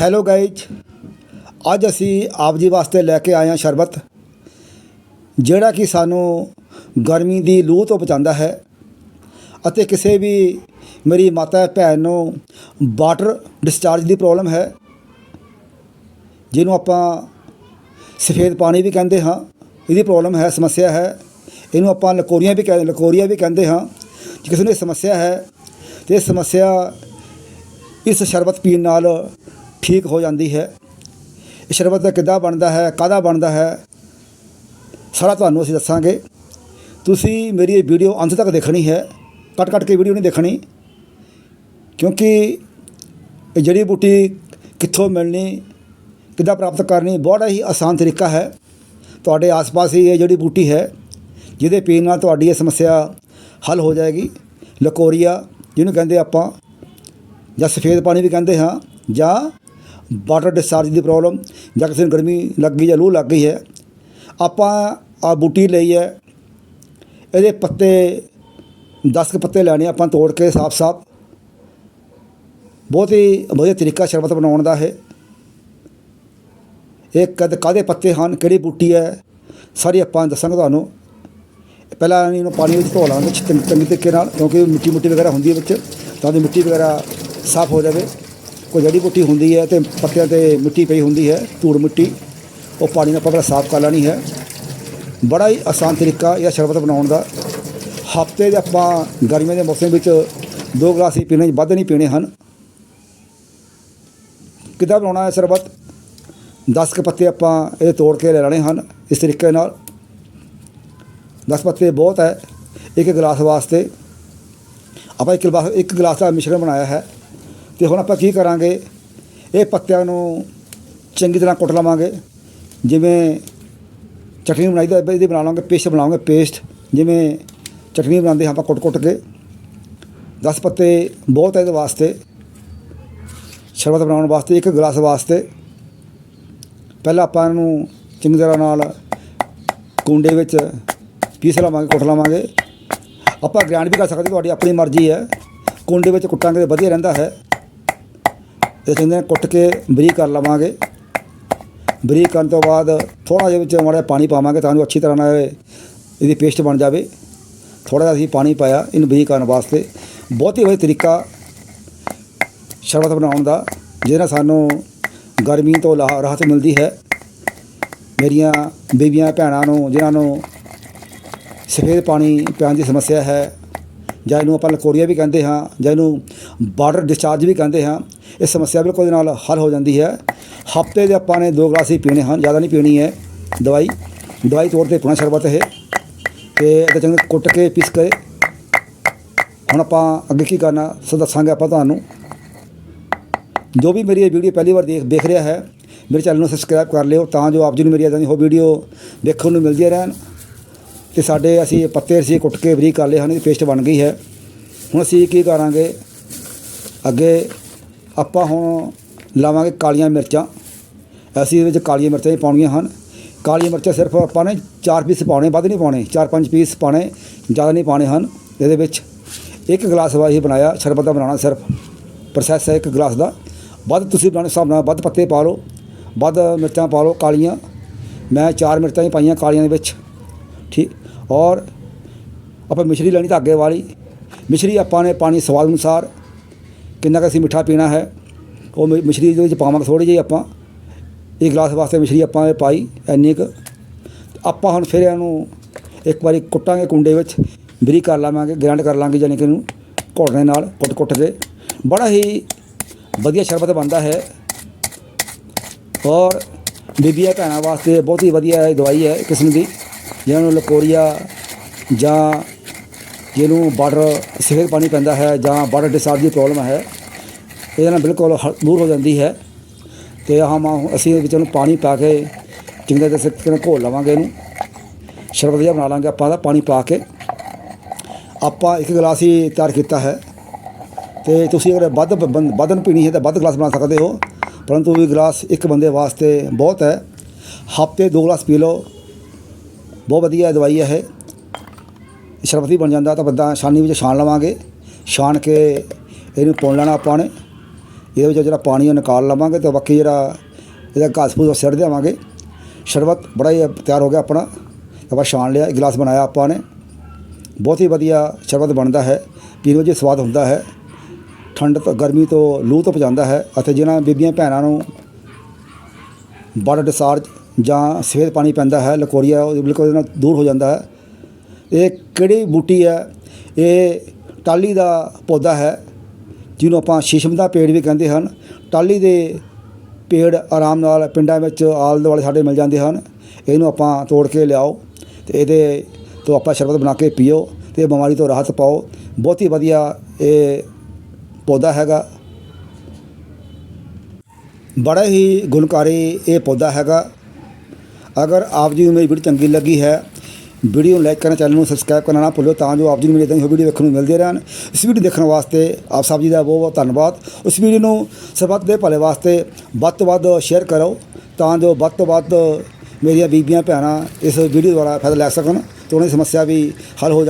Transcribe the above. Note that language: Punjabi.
ਹੈਲੋ ਗਾਇਜ਼ ਅੱਜ ਅਸੀਂ ਆਪ ਜੀ ਵਾਸਤੇ ਲੈ ਕੇ ਆਏ ਹਾਂ ਸ਼ਰਬਤ, ਜਿਹੜਾ ਕਿ ਸਾਨੂੰ ਗਰਮੀ ਦੀ ਲੂ ਤੋਂ ਬਚਾਉਂਦਾ ਹੈ ਅਤੇ ਕਿਸੇ ਵੀ ਮੇਰੀ ਮਾਤਾ ਭੈਣ ਨੂੰ ਵਾਟਰ ਡਿਸਚਾਰਜ ਦੀ ਪ੍ਰੋਬਲਮ ਹੈ, ਜਿਹਨੂੰ ਆਪਾਂ ਸਫੇਦ ਪਾਣੀ ਵੀ ਕਹਿੰਦੇ ਹਾਂ, ਇਹਦੀ ਪ੍ਰੋਬਲਮ ਹੈ, ਸਮੱਸਿਆ ਹੈ। ਇਹਨੂੰ ਆਪਾਂ ਲਕੋਰੀਆਂ ਵੀ ਕਹਿੰਦੇ ਲਕੋਰੀਆ ਵੀ ਕਹਿੰਦੇ ਹਾਂ ਜੇ ਕਿਸੇ ਨੂੰ ਇਹ ਸਮੱਸਿਆ ਹੈ, ਤੇ ਇਹ ਸਮੱਸਿਆ ਇਸ ਸ਼ਰਬਤ ਪੀਣ ਨਾਲ ਠੀਕ ਹੋ ਜਾਂਦੀ ਹੈ। ਇਹ ਸ਼ਰਬਤ ਦਾ ਕਿੱਦਾਂ ਬਣਦਾ ਹੈ, ਕਾਹਦਾ ਬਣਦਾ ਹੈ, ਸਾਰਾ ਤੁਹਾਨੂੰ ਅਸੀਂ ਦੱਸਾਂਗੇ। ਤੁਸੀਂ ਮੇਰੀ ਇਹ ਵੀਡੀਓ ਅੰਤ ਤੱਕ ਦੇਖਣੀ ਹੈ। ਕੱਟ ਕੱਟ ਕੇ ਵੀਡੀਓ ਨਹੀਂ ਦੇਖਣੀ। ਕਿਉਂਕਿ ਇਹ ਜੜੀ ਬੂਟੀ ਕਿੱਥੋਂ ਮਿਲਣੀ, ਕਿੱਦਾਂ ਪ੍ਰਾਪਤ ਕਰਨੀ, ਬੜਾ ਹੀ ਆਸਾਨ ਤਰੀਕਾ ਹੈ। ਤੁਹਾਡੇ ਆਸ-ਪਾਸ ਹੀ ਇਹ ਜੜੀ ਬੂਟੀ ਹੈ, ਜਿਹਦੇ ਪੀਣ ਨਾਲ ਤੁਹਾਡੀ ਇਹ ਸਮੱਸਿਆ ਹੱਲ ਹੋ ਜਾਏਗੀ। ਲਕੋਰੀਆ, ਜਿਹਨੂੰ ਕਹਿੰਦੇ ਆਪਾਂ, ਜਾਂ ਸਫੇਦ ਪਾਣੀ ਵੀ ਕਹਿੰਦੇ ਹਾਂ, ਜਾਂ ਵਾਟਰ ਡਿਸਚਾਰਜ ਦੀ ਪ੍ਰੋਬਲਮ ਜਾਂ ਕਿਸੇ ਨੂੰ ਗਰਮੀ ਲੱਗ ਗਈ ਜਾਂ ਲੂ ਲੱਗ ਗਈ ਹੈ, ਆਪਾਂ ਆ ਬੂਟੀ ਲਈ ਹੈ, ਇਹਦੇ ਪੱਤੇ 10 ਕੁ ਪੱਤੇ ਲੈਣੇ ਆਪਾਂ ਤੋੜ ਕੇ ਸਾਫ਼-ਸਾਫ਼ ਬਹੁਤ ਹੀ ਵਧੀਆ ਤਰੀਕਾ ਸ਼ਰਬਤ ਬਣਾਉਣ ਦਾ ਹੈ ਇਹ ਕਦ ਕਾਦੇ ਪੱਤੇ ਹਨ, ਕਿਹੜੀ ਬੂਟੀ ਹੈ, ਸਾਰੀ ਆਪਾਂ ਦੱਸਾਂਗੇ ਤੁਹਾਨੂੰ। ਪਹਿਲਾਂ ਇਹਨੂੰ ਪਾਣੀ ਵਿੱਚ ਧੋ ਲਾਂਗੇ ਚੰਗੀ ਚੰਗੀ ਤਰੀਕੇ ਨਾਲ, ਕਿਉਂਕਿ ਮਿੱਟੀ ਮੁੱਟੀ ਵਗੈਰਾ ਹੁੰਦੀ ਹੈ ਵਿੱਚ, ਤਾਂ ਦੀ ਮਿੱਟੀ ਵਗੈਰਾ ਸਾਫ਼ ਹੋ ਜਾਵੇ। ਕੋਈ ਜੜੀ ਬੂਟੀ ਹੁੰਦੀ ਹੈ ਤੇ ਪੱਤਿਆਂ ਤੇ ਮਿੱਟੀ ਪਈ ਹੁੰਦੀ ਹੈ, ਧੂੜ ਮਿੱਟੀ, ਉਹ ਪਾਣੀ ਨਾਲ ਪਹਿਲਾਂ ਸਾਫ਼ ਕਰ ਲੈਣੀ ਹੈ। ਬੜਾ ਹੀ ਆਸਾਨ ਤਰੀਕਾ ਇਹ ਸ਼ਰਬਤ ਬਣਾਉਣ ਦਾ। ਹਫ਼ਤੇ ਦੇ ਆਪਾਂ ਗਰਮੀਆਂ ਦੇ ਮੌਸਮ ਵਿੱਚ ਦੋ ਗਲਾਸ ਹੀ ਪੀਣੇ, ਵੱਧ ਨਹੀਂ ਪੀਣੇ ਹਨ। ਕਿੱਦਾਂ ਬਣਾਉਣਾ ਹੈ ਸ਼ਰਬਤ? 10 ਕੁ ਪੱਤੇ ਆਪਾਂ ਇਹ ਤੋੜ ਕੇ ਲੈ ਲੈਣੇ ਹਨ ਇਸ ਤਰੀਕੇ ਨਾਲ। 10 ਪੱਤੇ ਬਹੁਤ ਹੈ, ਇੱਕ ਗਲਾਸ ਵਾਸਤੇ। ਆਪਾਂ ਇੱਕ ਗਲਾਸ ਇੱਕ ਗਲਾਸ ਦਾ ਮਿਸ਼ਰਣ ਬਣਾਇਆ ਹੈ। ਤੇ ਹੁਣ ਆਪਾਂ ਕੀ ਕਰਾਂਗੇ? ਇਹ ਪੱਤਿਆਂ ਨੂੰ ਚੰਗੀ ਤਰ੍ਹਾਂ ਕੁੱਟ ਲਵਾਂਗੇ। ਜਿਵੇਂ ਚਟਨੀ ਬਣਾਈ ਦਾ ਇਹਦੀ ਬਣਾ ਲਾਂਗੇ ਪੇਸਟ ਬਣਾਵਾਂਗੇ, ਪੇਸਟ। ਜਿਵੇਂ ਚਟਨੀ ਬਣਾਉਂਦੇ ਹਾਂ ਆਪਾਂ ਕੁੱਟ-ਕੁੱਟ ਕੇ। 10 ਪੱਤੇ ਬਹੁਤ ਹੈ ਇਹਦੇ ਵਾਸਤੇ। ਸ਼ਰਬਤ ਬਣਾਉਣ ਵਾਸਤੇ, ਇੱਕ ਗਲਾਸ ਵਾਸਤੇ। ਪਹਿਲਾਂ ਆਪਾਂ ਇਹਨੂੰ ਚੰਗੀ ਤਰ੍ਹਾਂ ਨਾਲ ਕੁੰਡੇ ਵਿੱਚ ਪੀਸ ਲਵਾਂਗੇ, ਕੁੱਟ ਲਵਾਂਗੇ। ਆਪਾਂ ਗ੍ਰਾਈਂਡ ਵੀ ਕਰ ਸਕਦੇ ਤੁਹਾਡੀ ਆਪਣੀ ਮਰਜ਼ੀ ਹੈ। ਕੁੰਡੇ ਵਿੱਚ ਕੁੱਟਾਂਗੇ ਤਾਂ ਵਧੀਆ ਰਹਿੰਦਾ ਹੈ। ਇਹ ਚੰਗੀ ਨੇ ਕੁੱਟ ਕੇ ਬਰੀਕ ਕਰ ਲਵਾਂਗੇ। ਬਰੀਕ ਕਰਨ ਤੋਂ ਬਾਅਦ ਥੋੜ੍ਹਾ ਜਿਹਾ ਵਿੱਚ ਮਾੜਾ ਜਿਹਾ ਪਾਣੀ ਪਾਵਾਂਗੇ ਤਾਂ ਜੋ ਅੱਛੀ ਤਰ੍ਹਾਂ ਨਾਲ ਇਹਦੀ ਪੇਸਟ ਬਣ ਜਾਵੇ। ਥੋੜ੍ਹਾ ਜਿਹਾ ਅਸੀਂ ਪਾਣੀ ਪਾਇਆ ਇਹਨੂੰ ਬਰੀਕ ਕਰਨ ਵਾਸਤੇ। ਬਹੁਤ ਹੀ ਵਧੀਆ ਤਰੀਕਾ ਸ਼ਰਬਤ ਬਣਾਉਣ ਦਾ, ਜਿਹਦੇ ਨਾਲ ਸਾਨੂੰ ਗਰਮੀ ਤੋਂ ਲਾ- ਰਾਹਤ ਮਿਲਦੀ ਹੈ। ਮੇਰੀਆਂ ਬੀਬੀਆਂ ਭੈਣਾਂ ਨੂੰ, ਜਿਨ੍ਹਾਂ ਨੂੰ ਸਫੇਦ ਪਾਣੀ ਪਿਆਉਣ ਦੀ ਸਮੱਸਿਆ ਹੈ ਜਾਂ ਇਹਨੂੰ ਆਪਾਂ ਲਕੋਰੀਆ ਵੀ ਕਹਿੰਦੇ ਹਾਂ, ਜਾਂ ਇਹਨੂੰ ਬਾਰਡਰ ਡਿਸਚਾਰਜ ਵੀ ਕਹਿੰਦੇ ਹਾਂ, ਇਹ ਸਮੱਸਿਆ ਬਿਲਕੁਲ ਦੇ ਨਾਲ ਹੱਲ ਹੋ ਜਾਂਦੀ ਹੈ। ਹਫ਼ਤੇ ਦੇ ਆਪਾਂ ਨੇ ਦੋ ਗਲਾਸ ਹੀ ਪੀਣੇ ਹਨ, ਜ਼ਿਆਦਾ ਨਹੀਂ ਪੀਣੀ ਹੈ ਦਵਾਈ। ਦਵਾਈ ਤੌਰ ਤੇ ਪੀਣਾ ਸ਼ਰਬਤ ਇਹ ਤੇ ਇਹਦੇ ਚੰਗੇ ਕੁੱਟ ਕੇ, ਪੀਸ ਕੇ ਹੁਣ ਆਪਾਂ ਅੱਗੇ ਕੀ ਕਰਨਾ, ਸੋ ਦੱਸਾਂਗੇ ਆਪਾਂ ਤੁਹਾਨੂੰ। ਜੋ ਵੀ ਮੇਰੀ ਇਹ ਵੀਡੀਓ ਪਹਿਲੀ ਵਾਰ ਦੇਖ ਦੇਖ ਰਿਹਾ ਹੈ, ਮੇਰੇ ਚੈਨਲ ਨੂੰ ਸਬਸਕ੍ਰਾਈਬ ਕਰ ਲਿਓ ਤਾਂ ਜੋ ਆਪ ਜੀ ਨੂੰ ਮੇਰੀ ਇਦਾਂ ਦੀ ਹੋਰ ਵੀਡੀਓ ਦੇਖਣ ਨੂੰ ਮਿਲਦੀਆਂ ਰਹਿਣ। ਤੇ ਸਾਡੇ ਅਸੀਂ ਪੱਤੇ ਅਸੀਂ ਕੁੱਟ ਕੇ ਬਰੀਕ ਕਰ ਲਏ ਹਨ, ਇਹ ਪੇਸਟ ਬਣ ਗਈ ਹੈ। ਹੁਣ ਅਸੀਂ ਕੀ ਕਰਾਂਗੇ? ਅੱਗੇ ਆਪਾਂ ਹੁਣ ਲਾਵਾਂਗੇ ਕਾਲੀਆਂ ਮਿਰਚਾਂ। ਅਸੀਂ ਇਹਦੇ ਵਿੱਚ ਕਾਲੀਆਂ ਮਿਰਚਾਂ ਹੀ ਪਾਉਣੀਆਂ ਹਨ। ਕਾਲੀਆਂ ਮਿਰਚਾਂ ਸਿਰਫ ਆਪਾਂ ਨੇ 4 ਪੀਸ ਪਾਉਣੇ, ਵੱਧ ਨਹੀਂ ਪਾਉਣੇ 4-5 ਪੀਸ ਪਾਉਣੇ, ਜ਼ਿਆਦਾ ਨਹੀਂ ਪਾਉਣੇ ਹਨ। ਇਹਦੇ ਵਿੱਚ ਇੱਕ ਗਲਾਸ ਵਾਹੀ ਬਣਾਇਆ, ਸ਼ਰਬਤ ਦਾ ਬਣਾਉਣਾ ਸਿਰਫ। ਪ੍ਰੋਸੈਸ ਹੈ ਇੱਕ ਗਲਾਸ ਦਾ। ਵੱਧ ਤੁਸੀਂ ਬਣਾਉਣੇ ਹਿਸਾਬ ਨਾਲ ਵੱਧ ਪੱਤੇ ਪਾ ਲਓ, ਵੱਧ ਮਿਰਚਾਂ ਪਾ ਲਓ ਕਾਲੀਆਂ। ਮੈਂ ਚਾਰ ਮਿਰਚਾਂ ਹੀ ਪਾਈਆਂ ਕਾਲੀਆਂ ਦੇ ਵਿੱਚ। ਠੀਕ, ਔਰ ਆਪਾਂ ਮਿਸ਼ਰੀ ਲੈਣੀ ਧਾਗੇ ਵਾਲੀ। ਮਿਸ਼ਰੀ ਆਪਾਂ ਨੇ ਪਾਣੀ ਸਵਾਦ ਅਨੁਸਾਰ ਕਿੰਨਾ ਕੁ ਅਸੀਂ ਮਿੱਠਾ ਪੀਣਾ ਹੈ, ਉਹ ਮਿ- ਮਿਸ਼ਰੀ ਦੇ ਵਿੱਚ ਪਾਵਾਂਗੇ ਥੋੜੀ ਜਿਹੀ ਆਪਾਂ। ਇੱਕ ਗਲਾਸ ਵਾਸਤੇ ਮਿਸ਼ਰੀ ਆਪਾਂ ਇਹ ਪਾਈ, ਇੰਨੀ ਕੁ। ਆਪਾਂ ਹੁਣ ਫਿਰ ਇਹਨੂੰ ਇੱਕ ਵਾਰੀ ਕੁੱਟਾਂਗੇ ਕੁੰਡੇ ਵਿੱਚ, ਬਰੀਕ ਕਰ ਲਾਵਾਂਗੇ ਗ੍ਰਾਈਂਡ ਕਰ ਲਾਂਗੇ ਯਾਨੀ ਕਿ ਇਹਨੂੰ ਘੋਟਣੇ ਨਾਲ, ਕੁੱਟ-ਕੁੱਟ ਕੇ। ਬੜਾ ਹੀ ਵਧੀਆ ਸ਼ਰਬਤ ਬਣਦਾ ਹੈ। ਔਰ ਬੀਬੀਆਂ ਭੈਣਾਂ ਵਾਸਤੇ ਬਹੁਤ ਹੀ ਵਧੀਆ ਇਹ ਦਵਾਈ ਹੈ ਕਿਸਮ ਦੀ। ਜਿਹਨਾਂ ਨੂੰ ਲਕੋਰੀਆ ਜਾਂ ਜਿਹਨੂੰ ਬਾਰਡਰ ਸਫੇਦ ਪਾਣੀ ਪੈਂਦਾ ਹੈ ਜਾਂ ਬਾਰਡਰ ਡਿਸਚਾਰਜ ਦੀ ਪ੍ਰੋਬਲਮ ਹੈ, ਇਹਦੇ ਨਾਲ ਬਿਲਕੁਲ ਹ- ਦੂਰ ਹੋ ਜਾਂਦੀ ਹੈ। ਤੇ ਆਹ ਮਾ ਅਸੀਂ ਇਹਦੇ ਵਿੱਚ ਉਹਨੂੰ ਪਾਣੀ ਪਾ ਕੇ ਚੰਗੇ ਤਰ੍ਹਾਂ ਸਿੱਕੇ ਨਾਲ ਘੋਲ ਲਵਾਂਗੇ ਇਹਨੂੰ। ਸ਼ਰਬਤ ਜਿਹਾ ਬਣਾ ਲਾਂਗੇ ਆਪਾਂ ਦਾ ਪਾਣੀ ਪਾ ਕੇ। ਆਪਾਂ ਇੱਕ ਗਲਾਸ ਹੀ ਤਿਆਰ ਕੀਤਾ ਹੈ। ਤੇ ਤੁਸੀਂ ਅਗਰ ਵੱਧ ਬੰ- ਵੱਧ ਪੀਣੀ ਹੈ ਤਾਂ ਵੱਧ ਗਲਾਸ ਬਣਾ ਸਕਦੇ ਹੋ। ਪਰੰਤੂ ਇਹ ਗਲਾਸ ਇੱਕ ਬੰਦੇ ਵਾਸਤੇ ਬਹੁਤ ਹੈ। ਹਫ਼ਤੇ ਦੋ ਗਲਾਸ ਪੀ ਲਓ। ਬਹੁਤ ਵਧੀਆ ਦਵਾਈ ਹੈ ਇਹ। ਸ਼ਰਬਤ ਹੀ ਬਣ ਜਾਂਦਾ ਤਾਂ ਬੰਦਾ ਛਾਨੀ ਵਿੱਚ ਛਾਣ ਲਵਾਂਗੇ। ਛਾਣ ਕੇ ਇਹਨੂੰ ਪੁਣ ਲੈਣਾ ਆਪਾਂ ਨੇ। ਇਹਦੇ ਵਿੱਚ ਜਿਹੜਾ ਪਾਣੀ ਉਹ ਨਿਕਾਲ ਲਵਾਂਗੇ ਤੇ ਬਾਕੀ ਜਿਹੜਾ ਇਹਦਾ ਘਾਸ ਫੂਸ ਉਹ ਦੇਵਾਂਗੇ। ਸ਼ਰਬਤ ਬੜਾ ਹੀ ਤਿਆਰ ਹੋ ਗਿਆ ਆਪਣਾ। ਆਪਾਂ ਛਾਣ ਲਿਆ, ਇੱਕ ਗਲਾਸ ਬਣਾਇਆ ਆਪਾਂ ਨੇ। ਬਹੁਤ ਹੀ ਵਧੀਆ ਸ਼ਰਬਤ ਬਣਦਾ ਹੈ। ਪੀਣ ਵਿੱਚ ਸਵਾਦ ਹੁੰਦਾ ਹੈ। ਠੰਡ ਤੋਂ, ਗਰਮੀ ਤੋਂ ਲੂ ਤੋਂ ਬਚਾਉਂਦਾ ਹੈ ਅਤੇ ਜਿਨ੍ਹਾਂ ਬੀਬੀਆਂ ਭੈਣਾਂ ਨੂੰ ਬੜਾ ਡਿਸਚਾਰਜ ਜਾਂ ਸਫੇਦ ਪਾਣੀ ਪੈਂਦਾ ਹੈ ਲਕੋਰੀਆ ਉਹ ਬਿਲਕੁਲ ਉਹਦੇ ਨਾਲ ਦੂਰ ਹੋ ਜਾਂਦਾ ਹੈ। ਇਹ ਕਿਹੜੀ ਬੂਟੀ ਹੈ? ਇਹ ਟਾਲੀ ਦਾ ਪੌਦਾ ਹੈ, ਜਿਹਨੂੰ ਆਪਾਂ ਸ਼ੀਸ਼ਮ ਦਾ ਪੇੜ ਵੀ ਕਹਿੰਦੇ ਹਨ। ਟਾਲੀ ਦੇ ਪੇੜ ਆਰਾਮ ਨਾਲ ਪਿੰਡਾਂ ਵਿੱਚ ਆਲ ਦੁਆਲੇ ਸਾਡੇ ਮਿਲ ਜਾਂਦੇ ਹਨ। ਇਹਨੂੰ ਆਪਾਂ ਤੋੜ ਕੇ ਲਿਆਓ ਤੇ ਇਹਦੇ ਤੋਂ ਆਪਾਂ ਸ਼ਰਬਤ ਬਣਾ ਕੇ ਪੀਓ ਤੇ ਇਹ ਬਿਮਾਰੀ ਤੋਂ ਰਾਹਤ ਪਾਓ। ਬਹੁਤ ਹੀ ਵਧੀਆ ਇਹ ਪੌਦਾ ਹੈਗਾ। ਬੜਾ ਹੀ ਗੁਣਕਾਰੀ ਇਹ ਪੌਦਾ ਹੈਗਾ। ਅਗਰ ਆਪ ਜੀ ਨੂੰ ਮੇਰੀ ਵੀਡੀਓ ਚੰਗੀ ਲੱਗੀ ਹੈ, ਵੀਡੀਓ ਨੂੰ ਲਾਈਕ ਕਰਨਾ ਚੈਨਲ ਨੂੰ ਸਬਸਕ੍ਰਾਈਬ ਕਰਨਾ ਨਾ ਭੁੱਲਿਓ ਤਾਂ ਜੋ ਆਪ ਜੀ ਨੂੰ ਮੇਰੇ ਇਦਾਂ ਦੀ ਵੀਡੀਓ ਵੇਖਣ ਨੂੰ ਮਿਲਦੇ ਰਹਿਣ। ਇਸ ਵੀਡੀਓ ਦੇਖਣ ਵਾਸਤੇ ਆਪ ਸਾਹਿਬ ਜੀ ਦਾ ਬਹੁਤ ਬਹੁਤ ਧੰਨਵਾਦ। ਉਸ ਵੀਡੀਓ ਨੂੰ ਸਰਬੱਤ ਦੇ ਭਲੇ ਵਾਸਤੇ ਵੱਧ ਤੋਂ ਵੱਧ ਸ਼ੇਅਰ ਕਰੋ ਤਾਂ ਜੋ ਵੱਧ ਤੋਂ ਵੱਧ ਮੇਰੀਆਂ ਬੀਬੀਆਂ, ਭੈਣਾਂ ਇਸ ਵੀਡੀਓ ਦੁਆਰਾ ਫਾਇਦਾ ਲੈ ਸਕਣ ਤੇ ਉਹਨਾਂ ਦੀ ਸਮੱਸਿਆ ਵੀ ਹੱਲ ਹੋ ਜਾ